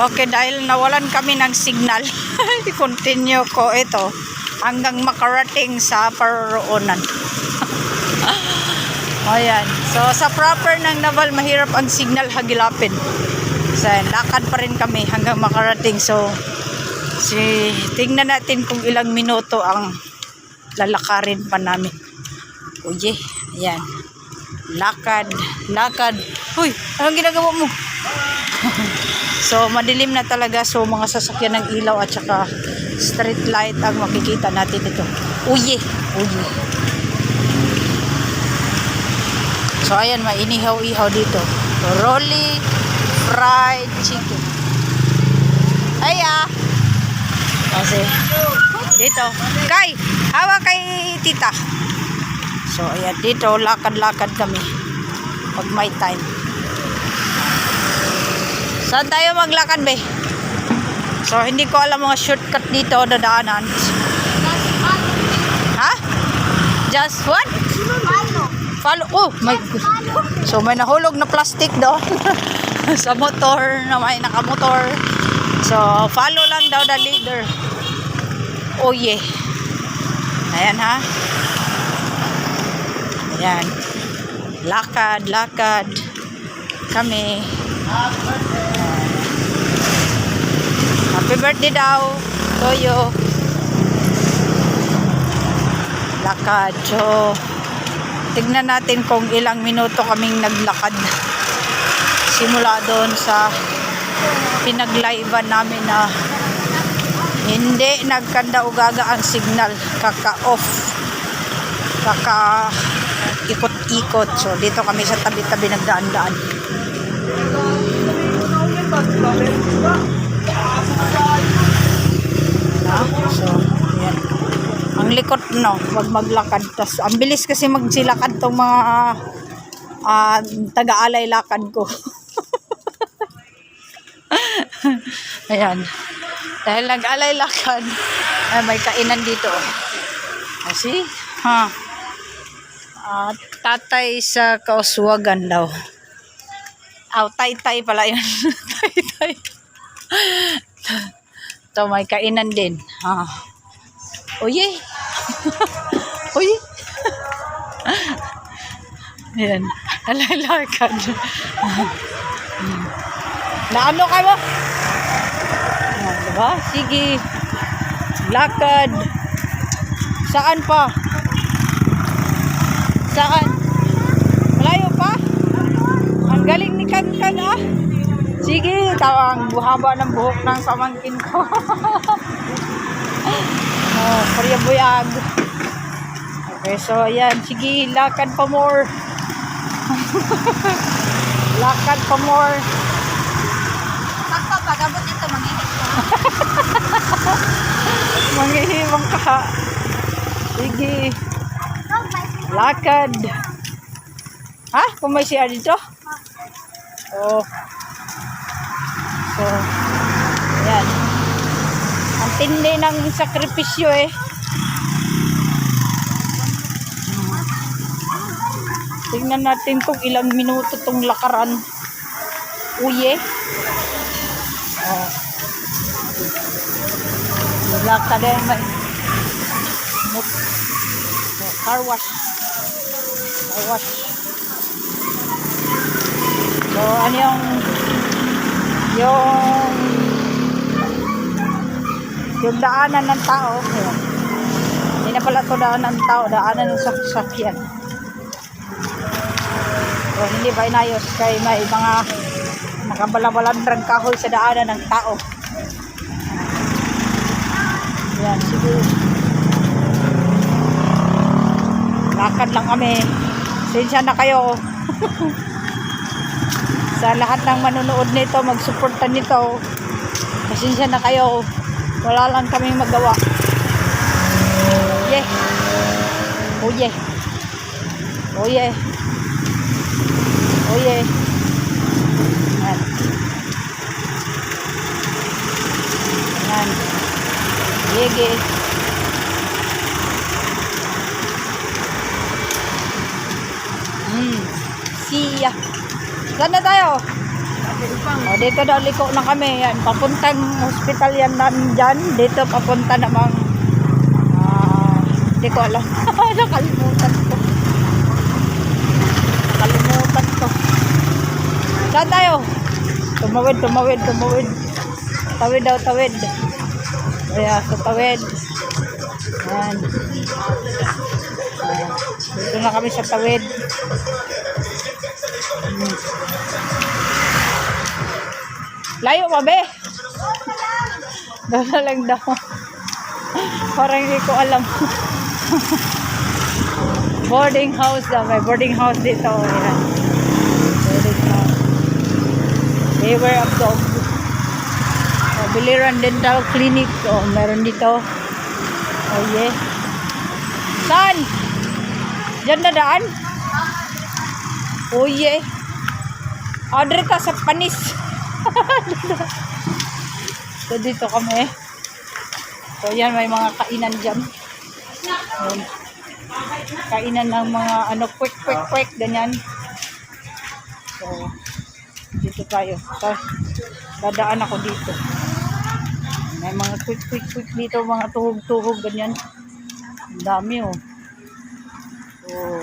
Okay, dahil nawalan kami ng signal, continue ko ito hanggang makarating sa paroonan. Ayan. So, sa proper ng Naval, mahirap ang signal hagilapin. So, lakad pa rin kami hanggang makarating. So, si, tingnan natin kung ilang minuto ang lalakarin pa namin. Uye, ayan. Lakad, lakad. Uy, anong ginagawa mo? So, madilim na talaga. So, mga sasakyan ng ilaw at saka street light ang makikita natin ito. Uye, uye. So, ayan, mainihaw-ihaw dito. Rolly fried chicken. Ay, ah. Kasi, dito. Kay, hawa kay tita. So, ayan, dito, lakad-lakad kami. Pag may time. Saan tayo maglakad, be? So, hindi ko alam mga shortcut dito, dadaanan. Ha? Just what? Follow. Oh, my So, may nahulog na plastic doon. sa motor na may nakamotor. So, follow lang daw the leader. Oh, yeah. Ayan, ha? Ayan. Lakad, lakad. Kami. Happy birthday daw. Toyo. Lakad. So, tignan natin kung ilang minuto kaming naglakad. Simula doon sa pinaglivean namin na hindi nagkanda-ugaga ang signal. Kaka-off. Kaka ikot-ikot. So, dito kami sa tabi-tabi nagdaan-daan. Na? So, yan. Ang likot, no? Wag maglakad. Tas, ang bilis kasi magsilakad tong mga ah, taga-alay lakad ko. Ayan. Dahil nag-alay lakad, ay may kainan dito. Kasi, ha? Ah, tatay sa kauswagan daw. Aw, tay-tay pala yun. tay-tay. Ito, may kainan din. Ha? Oye. Oye. Ayan. Alalakad. Naano ka mo? Ayan, diba? Sige. Lakad. Saan pa? Saan? Malayo pa? Ang galing ni Kankan ah. Sige, tawang buhaba ng buhok ng samangkin ko. oh, buyag. Okay, so ayan. Sige, lakad pa more. lakad pa more. Pagpapagabot ito, manginit ko. Manghihimang ka. Sige, lakad. Ha? Kung may siya dito? Oh. So, ayan. Tindi ng sakripisyo eh. Tingnan natin kung ilang minuto tong lakaran. Uye. Oh. Lakad eh. May... Car wash. Car wash. So, ano yung yung yung daanan ng tao ayan. hindi na pala ito daanan ng tao daanan ng sasakyan so hindi ba inayos kay may mga makabalabalandrang kahoy sa daanan ng tao yan siguro lakad lang kami sensya na kayo sa lahat ng manonood nito, magsuporta nito. Pasensya na kayo. Wala lang kaming magawa. Yeah. Oh yeah. Oh yeah. Oh yeah. Yan. Yan. Yege. Hmm. See ya. Saan na tayo? O, dito daw liko na kami. Yan, papuntang hospital yan namin. Dito papunta namang ah, hindi ko alam. Nakalimutan ko. Nakalimutan ko. Saan tayo? Tumawid, tumawid, tumawid. Tawid daw, tawid. Kaya, sa tawid. Yan. Ayan. Dito na kami sa tawid. Hmm. Layo pa, be. Dala lang daw. Parang hindi ko alam. boarding house daw. May boarding house dito. Ayan. Boarding house. Beware of dog. Oh, Biliran Dental Clinic. Oh, meron dito. Oh, yeah. Saan? Diyan na daan? Oh, yeah. Oh, dito sa panis. So, dito kami. So, yan, may mga kainan dyan. Yan. Kainan ng mga, ano, quick, quick, quick, ganyan. So, dito tayo. So, dadaan ako dito. May mga quick, quick, quick dito, mga tuhog-tuhog, ganyan. Ang dami, oh. Oh,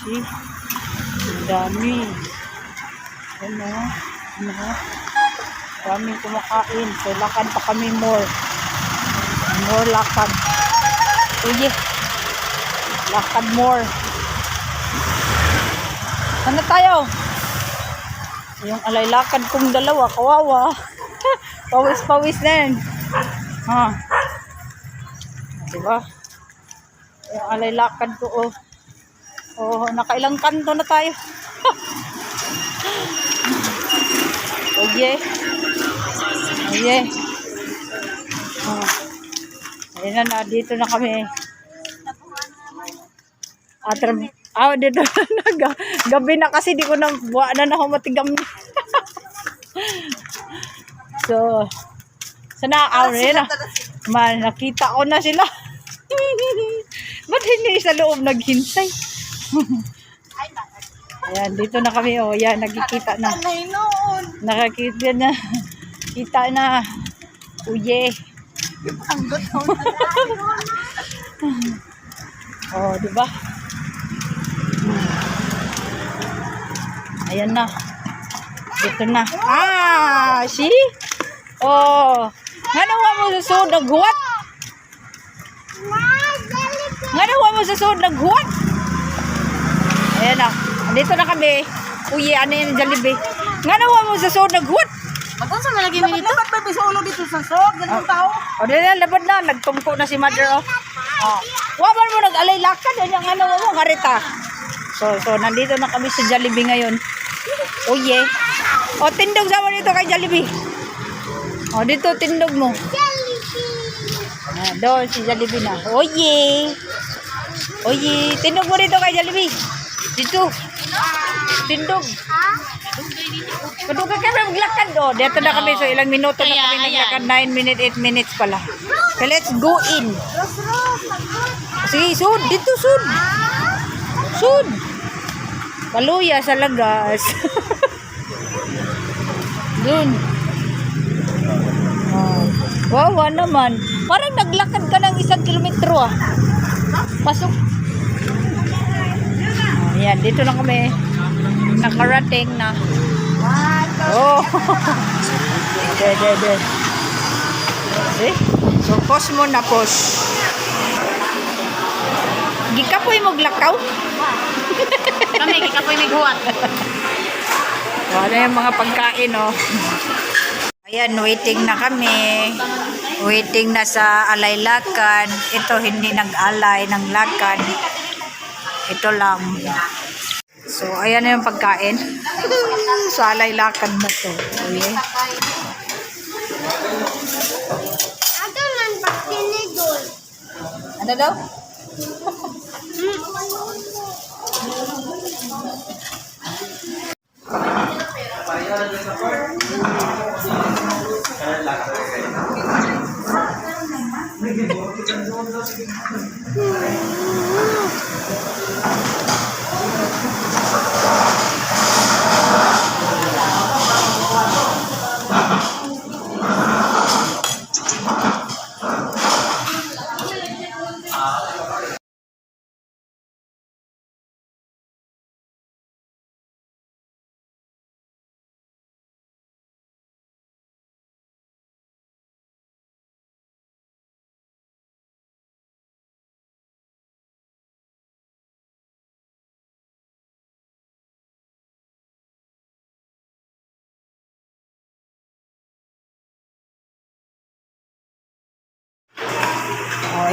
see? Ang dami. Ano? Ano? Daming kumakain. So, lakad pa kami more. More lakad. Uye. Lakad more. Ano tayo? Yung alay lakad kong dalawa, kawawa. Pawis-pawis na yan. Ha? Diba? Yung alay lakad ko, oh. Oh, nakailang kanto na tayo. oh, yeah. Oh, yeah. Oh. Ayun na, na, dito na kami. Atra, ah, dito na, ga- gabi na kasi di ko na, buwa na na ako matigam. so, sana ako rin na. Man, nakita ko na sila. Ba't hindi sa loob naghintay? Ayan, dito na kami. Oh, yan, nagkikita na. Nakakita na. Kita na. Uye. oh, di ba? Ayan na. Dito na. Ah, see? Oh. Nga nawa mo sa suod naghuwat? Nga nawa mo sa suod naghuwat? Ayan na. Dito na kami. Uye, ano yung Jollibee? Nga nawa mo sa suod naghuwat? Magkano sa malagi mo dito? Dapat ba bisulo dito sa sod? Ganun tao? O, di na, labad na. Nagtumko na si mother, oh. Oh. Waman mo nag-alay lakad. Yan yung ano mo, karita. So, so, nandito na kami sa Jollibee ngayon. Oh, yeah. O, tindog sama dito kay Jollibee. O, dito, tindog mo. Ah, doon, si Jollibee na. Oh, yeah. Oh, yeah. Tindog mo dito kay Jollibee. Dito. Tindog. Kung ka kami maglakad, oh. Dito na kami. So, ilang minuto na kami naglakad. 9 minutes, 8 minutes pala. So, let's go in. Sige, sud. Dito, sud. Sud. Paluya sa lagas. Dun. Oh. Wawa naman. Parang naglakad ka ng isang kilometro ah. Pasok. Oh, yan, dito na kami. Nakarating na. Oh. de, de, de. See? So, pause mo na, pause. Gikapoy mo glakaw? Kami, kikapoy may guwat. Wala yung mga pagkain, oh. Ayan, waiting na kami. Waiting na sa alay lakad. Ito, hindi nag-alay ng lakad. Ito lang. So, ayan na yung pagkain. Sa alay lakad na to. Okay. Ato man pag tinigol. Ano daw? Thank you.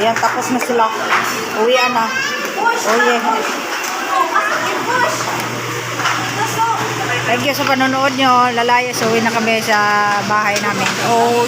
Ayan, tapos na sila. Uwian na. Yeah. Thank you sa panonood nyo. Lalayas, uwi na kami sa bahay namin. Oh